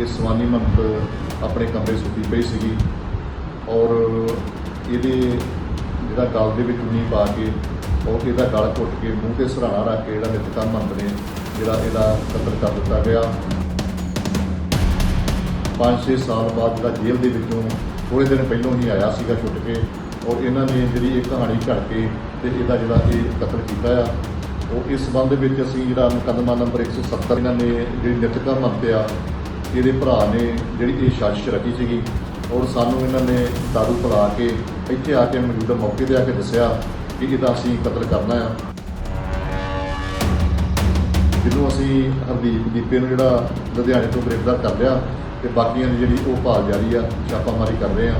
ਇਹ ਸਵਾਨੀ ਮੰਤ ਆਪਣੇ ਕਮਰੇ ਸੁੱਤੀ ਪਈ ਸੀਗੀ ਔਰ ਇਹਦੇ ਜਿਹੜਾ ਗਲ ਦੇ ਵਿੱਚ ਨੀ ਪਾ ਕੇ ਔਰ ਇਹਦਾ ਗਲ ਘੁੱਟ ਕੇ ਮੂੰਹ ਤੇ ਸਰਾਣਾ ਰੱਖ ਕੇ ਜਿਹੜਾ ਨਿਤਕਾ ਮੰਤ ਨੇ, ਜਿਹੜਾ ਇਹਦਾ ਕਤਲ ਕਰ ਦਿੱਤਾ ਗਿਆ। 5-6 ਸਾਲ ਬਾਅਦ ਜਿਹੜਾ ਜੇਲ੍ਹ ਦੇ ਵਿੱਚੋਂ ਥੋੜੇ ਦਿਨ ਪਹਿਲਾਂ ਹੀ ਆਇਆ ਸੀਗਾ ਛੁੱਟ ਕੇ ਔਰ ਇਹਨਾਂ ਨੇ ਜਿਹੜੀ ਇਹ ਕਹਾਣੀ ਘੜ ਕੇ ਤੇ ਇਹਦਾ ਜਿਹੜਾ ਇਹ ਕਤਲ ਕੀਤਾ ਆ। ਉਹ ਇਸ ਸੰਬੰਧ ਵਿੱਚ ਅਸੀਂ ਜਿਹੜਾ ਮੁਕੱਦਮਾ ਨੰਬਰ 170 ਇਹਨਾਂ ਨੇ ਜਿਹੜੀ ਨਿਤਕਾ ਮੰਤਿਆ ਇਹਦੇ ਭਰਾ ਨੇ ਜਿਹੜੀ ਇਹ ਸਾਜ਼ਿਸ਼ ਰਚੀ ਸੀਗੀ, ਔਰ ਸਾਨੂੰ ਇਹਨਾਂ ਨੇ ਦਾਰੂ ਪਿਲਾ ਕੇ ਇੱਥੇ ਆ ਕੇ ਮੌਜੂਦਾ ਮੌਕੇ ਤੇ ਆ ਕੇ ਦੱਸਿਆ ਕਿ ਇਹਦਾ ਅਸੀਂ ਕਤਲ ਕਰਨਾ ਆ। ਜਦੋਂ ਅਸੀਂ ਹਰਦੀਪ ਦੀਪੇ ਨੂੰ ਜਿਹੜਾ ਲੁਧਿਆਣੇ ਤੋਂ ਗ੍ਰਿਫਤਾਰ ਕਰ ਲਿਆ, ਤੇ ਬਾਕੀਆਂ ਦੀ ਜਿਹੜੀ ਉਹ ਭਾਲ ਜਾਰੀ ਆ, ਛਾਪਾਮਾਰੀ ਕਰ ਰਹੇ ਆ।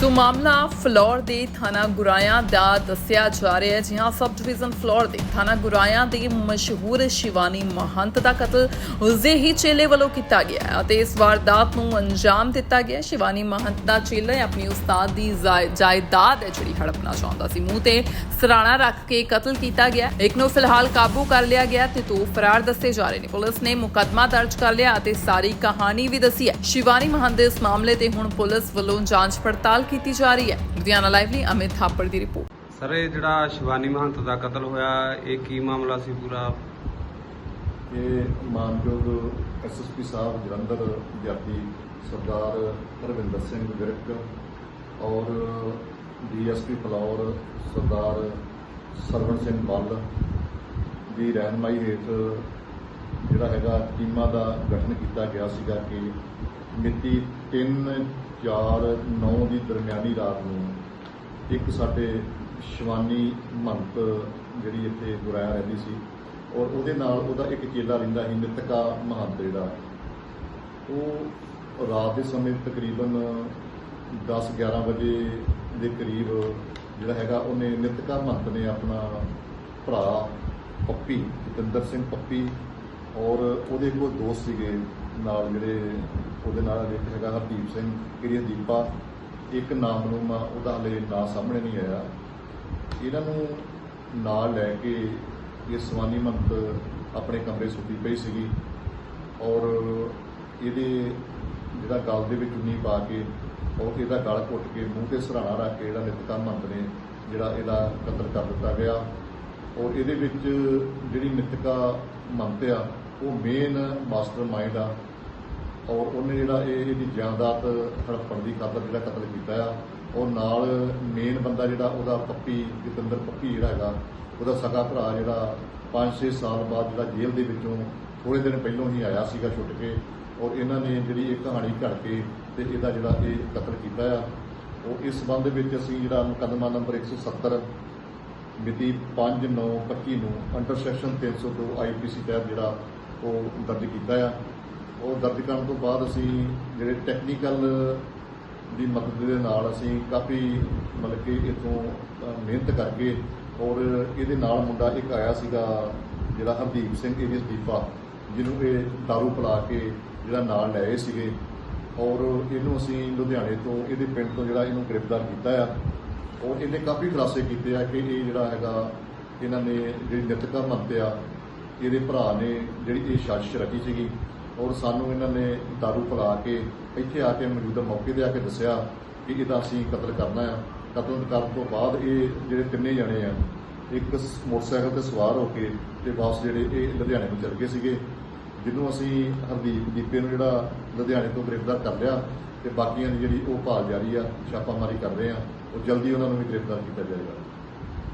ਸੋ ਮਾਮਲਾ ਫਲੋਰ ਦੇ ਥਾਣਾ ਗੁਰਾਇਆ ਦਾ ਦੱਸਿਆ ਜਾ ਰਿਹਾ ਹੈ। ਜਿਹਾਂ ਸਬ ਡਿਵੀਜ਼ਨ ਫਲੋਰ ਦੇ ਥਾਣਾ ਗੁਰਾਇਆ ਦੇ ਮਸ਼ਹੂਰ ਸ਼ਿਵਾਨੀ ਮਹੰਤ ਦਾ ਕਤਲ ਉਸਦੇ ਹੀ ਚੇਲੇ ਵੱਲੋਂ ਕੀਤਾ ਗਿਆ ਹੈ ਅਤੇ ਇਸ ਵਾਰਦਾਤ ਨੂੰ ਅੰਜਾਮ ਦਿੱਤਾ ਗਿਆ ਸ਼ਿਵਾਨੀ ਮਹੰਤ ਦਾ ਚੇਲਾ ਆਪਣੀ ਉਸਤਾਦ ਦੀ ਜਾਇਦਾਦ ਹੈ, ਜਿਹੜੀ ਹੜਪਣਾ ਚਾਹੁੰਦਾ ਸੀ। ਮੂੰਹ ਤੇ ਸਰਾਣਾ ਰੱਖ ਕੇ ਕਤਲ ਕੀਤਾ ਗਿਆ ਇੱਕ ਨੂੰ ਫਿਲਹਾਲ ਕਾਬੂ ਕਰ ਲਿਆ ਗਿਆ ਤੇ ਦੋ ਫਰਾਰ ਦੱਸੇ ਜਾ ਰਹੇ ਨੇ। ਪੁਲਿਸ ਨੇ ਮੁਕੱਦਮਾ ਦਰਜ ਕਰ ਲਿਆ ਅਤੇ ਸਾਰੀ ਕਹਾਣੀ ਵੀ ਦੱਸੀ ਹੈ। ਸ਼ਿਵਾਨੀ ਮਹੰਤ ਦੇ ਇਸ ਮਾਮਲੇ ਤੇ ਹੁਣ ਪੁਲਿਸ ਵੱਲੋਂ ਜਾਂਚ ਪੜਤਾਲ ਕੀਤੀ ਜਾ ਰਹੀ ਹੈ। ਲੁਧਿਆਣਾ ਲਾਈਵ ਲਈ ਅਮਿਤ ਥਾਪੜ ਦੀ ਰਿਪੋਰਟ। ਸਰ ਇਹ ਜਿਹੜਾ ਸ਼ਿਵਾਨੀ ਮਹੰਤ ਦਾ ਕਤਲ ਹੋਇਆ ਇਹ ਕੀ ਮਾਮਲਾ ਸੀ ਪੂਰਾ? ਇਹ ਮਾਨਯੋਗ ਐਸਐਸਪੀ ਸਾਹਿਬ ਜਲੰਧਰ ਵਿਦਿਆਰਥੀ ਸਰਦਾਰ ਰਵਿੰਦਰ ਸਿੰਘ ਵਿਰਕ ਔਰ ਡੀਐਸਪੀ ਫਲੌਰ ਸਰਦਾਰ ਸਰਵਣ ਸਿੰਘ ਬੱਲ ਦੀ ਰਹਿਨਮਾਈ ਹੇਠ ਜਿਹੜਾ ਹੈਗਾ ਟੀਮਾਂ ਦਾ ਗਠਨ ਕੀਤਾ ਗਿਆ ਸੀਗਾ ਕਿ ਮਿਤੀ 3 4 9 ਦੀ ਦਰਮਿਆਨੀ ਰਾਤ ਨੂੰ ਇੱਕ ਸਾਡੇ ਸ਼ਿਵਾਨੀ ਮੰਤ ਜਿਹੜੀ ਇੱਥੇ ਗੁਰਾਇਆ ਰਹਿੰਦੀ ਸੀ ਔਰ ਉਹਦੇ ਨਾਲ ਉਹਦਾ ਇੱਕ ਚੇਲਾ ਰਹਿੰਦਾ ਸੀ ਨਿਤਕਾ ਮਹੰਤ ਜਿਹੜਾ। ਉਹ ਰਾਤ ਦੇ ਸਮੇਂ ਤਕਰੀਬਨ 10 11 ਵਜੇ ਦੇ ਕਰੀਬ ਜਿਹੜਾ ਹੈਗਾ ਉਹਨੇ ਨਿਤਕਾ ਮਹੰਤ ਨੇ ਆਪਣਾ ਭਰਾ ਪੱਪੀ, ਜਤਿੰਦਰ ਸਿੰਘ ਪੱਪੀ ਔਰ ਉਹਦੇ ਕੋਲ ਦੋਸਤ ਸੀਗੇ, ਨਾਲ ਜਿਹੜੇ ਉਹਦੇ ਨਾਲ ਇੱਕ ਹੈਗਾ ਹਰਦੀਪ ਸਿੰਘ ਕਿਰਿਆ ਦੀਪਾ, ਇੱਕ ਨਾਮ ਨੂੰ ਉਹਦਾ ਹਲੇ ਨਾਂ ਸਾਹਮਣੇ ਨਹੀਂ ਆਇਆ। ਇਹਨਾਂ ਨੂੰ ਨਾਲ ਲੈ ਕੇ ਇਹ ਸਵਾਨੀ ਮੰਤ ਆਪਣੇ ਕਮਰੇ ਸੁੱਤੀ ਪਈ ਸੀਗੀ। ਔਰ ਇਹਦੇ ਜਿਹੜਾ ਗਲ ਦੇ ਵਿੱਚ ਉਨੀ ਪਾ ਕੇ ਔਰ ਇਹਦਾ ਗਲ ਘੁੱਟ ਕੇ ਮੂੰਹ ਤੇ ਸਰਾਣਾ ਰੱਖ ਕੇ ਜਿਹੜਾ ਨਿਤਕਾ ਮੰਤ ਨੇ, ਜਿਹੜਾ ਇਹਦਾ ਕਤਲ ਕਰ ਦਿੱਤਾ ਗਿਆ। ਔਰ ਇਹਦੇ ਵਿੱਚ ਜਿਹੜੀ ਨਿਤਕਾ ਮੰਤ ਆ ਉਹ ਮੇਨ ਮਾਸਟਰ ਮਾਈਂਡ ਆ। ਔਰ ਉਹਨੇ ਜਿਹੜਾ ਇਹ ਇਹਦੀ ਜਾਇਦਾਦ ਹੜੱਪਣ ਦੀ ਖਾਤਰ ਜਿਹੜਾ ਕਤਲ ਕੀਤਾ ਆ ਔਰ ਨਾਲ ਮੇਨ ਬੰਦਾ ਜਿਹੜਾ ਉਹਦਾ ਪੱਪੀ, ਜਤਿੰਦਰ ਪੱਪੀ ਜਿਹੜਾ ਹੈਗਾ, ਉਹਦਾ ਸਗਾ ਭਰਾ ਜਿਹੜਾ 5-6 ਸਾਲ ਬਾਅਦ ਜਿਹੜਾ ਜੇਲ੍ਹ ਦੇ ਵਿੱਚੋਂ ਥੋੜੇ ਦਿਨ ਪਹਿਲਾਂ ਹੀ ਆਇਆ ਸੀਗਾ ਛੁੱਟ ਕੇ। ਔਰ ਇਹਨਾਂ ਨੇ ਜਿਹੜੀ ਇਹ ਕਹਾਣੀ ਘੜ ਕੇ ਤੇ ਇਹਦਾ ਜਿਹੜਾ ਇਹ ਕਤਲ ਕੀਤਾ ਆ। ਉਹ ਇਸ ਸੰਬੰਧ ਵਿੱਚ ਅਸੀਂ ਜਿਹੜਾ ਮੁਕੱਦਮਾ ਨੰਬਰ 170 ਮਿਤੀ 5/9/25 ਨੂੰ ਅੰਡਰ ਸੈਕਸ਼ਨ 302 ਆਈਪੀਸੀ ਤਹਿਤ ਜਿਹੜਾ ਉਹ ਦਰਜ ਕੀਤਾ ਆ। ਉਹ ਦਰਜ ਕਰਨ ਤੋਂ ਬਾਅਦ ਅਸੀਂ ਜਿਹੜੇ ਟੈਕਨੀਕਲ ਦੀ ਮਦਦ ਦੇ ਨਾਲ ਅਸੀਂ ਕਾਫੀ ਮਤਲਬ ਕਿ ਇਥੋਂ ਮਿਹਨਤ ਕਰਕੇ ਔਰ ਇਹਦੇ ਨਾਲ ਮੁੰਡਾ ਇੱਕ ਆਇਆ ਸੀਗਾ ਜਿਹੜਾ ਹਰਦੀਪ ਸਿੰਘ ਏਰੀਸ ਦੀਪਾ ਜਿਹਨੂੰ ਇਹ दारू ਪਿਲਾ ਕੇ ਜਿਹੜਾ ਨਾਲ ਲਏ ਸੀਗੇ। ਔਰ ਇਹਨੂੰ ਅਸੀਂ ਲੁਧਿਆਣੇ ਤੋਂ, ਇਹਦੇ ਪਿੰਡ ਤੋਂ ਜਿਹੜਾ ਇਹਨੂੰ ਗ੍ਰਿਫਤਾਰ ਕੀਤਾ ਆ। ਔਰ ਇਹਨੇ ਕਾਫੀ ਖੁਲਾਸੇ ਕੀਤੇ ਆ ਕਿ ਇਹ ਜਿਹੜਾ ਹੈਗਾ, ਇਹਨਾਂ ਨੇ ਜਿਹੜੀ ਨਿਤਕਾ ਮੰਤਿਆ ਇਹਦੇ ਭਰਾ ਨੇ ਜਿਹੜੀ ਇਹ ਸਾਜ਼ਿਸ਼ ਰਚੀ ਸੀਗੀ ਔਰ ਸਾਨੂੰ ਇਹਨਾਂ ਨੇ ਦਾਰੂ ਪਿਲਾ ਕੇ ਇੱਥੇ ਆ ਕੇ ਮੌਜੂਦਾ ਮੌਕੇ ਤੇ ਆ ਕੇ ਦੱਸਿਆ ਕਿ ਇਹਦਾ ਅਸੀਂ ਕਤਲ ਕਰਨਾ ਆ। ਕਤਲ ਕਰਨ ਤੋਂ ਬਾਅਦ ਇਹ ਜਿਹੜੇ ਤਿੰਨੇ ਜਣੇ ਆ, ਇੱਕ ਮੋਟਰਸਾਈਕਲ ਤੇ ਸਵਾਰ ਹੋ ਕੇ ਤੇ ਵਾਪਸ ਜਿਹੜੇ ਇਹ ਲੁਧਿਆਣੇ ਨੂੰ ਚਲ ਗਏ ਸੀਗੇ, ਜਿਹਨੂੰ ਅਸੀਂ ਹਰਦੀਪ ਦੀਪੇ ਨੂੰ ਜਿਹੜਾ ਲੁਧਿਆਣੇ ਤੋਂ ਗ੍ਰਿਫਤਾਰ ਕਰ ਲਿਆ ਤੇ ਬਾਕੀਆਂ ਦੀ ਜਿਹੜੀ ਉਹ ਭਾਲ ਜਾਰੀ ਆ, ਛਾਪਾਮਾਰੀ ਕਰ ਰਹੇ ਆ, ਉਹ ਜਲਦੀ ਉਹਨਾਂ ਨੂੰ ਵੀ ਗ੍ਰਿਫਤਾਰ ਕੀਤਾ ਜਾਏਗਾ।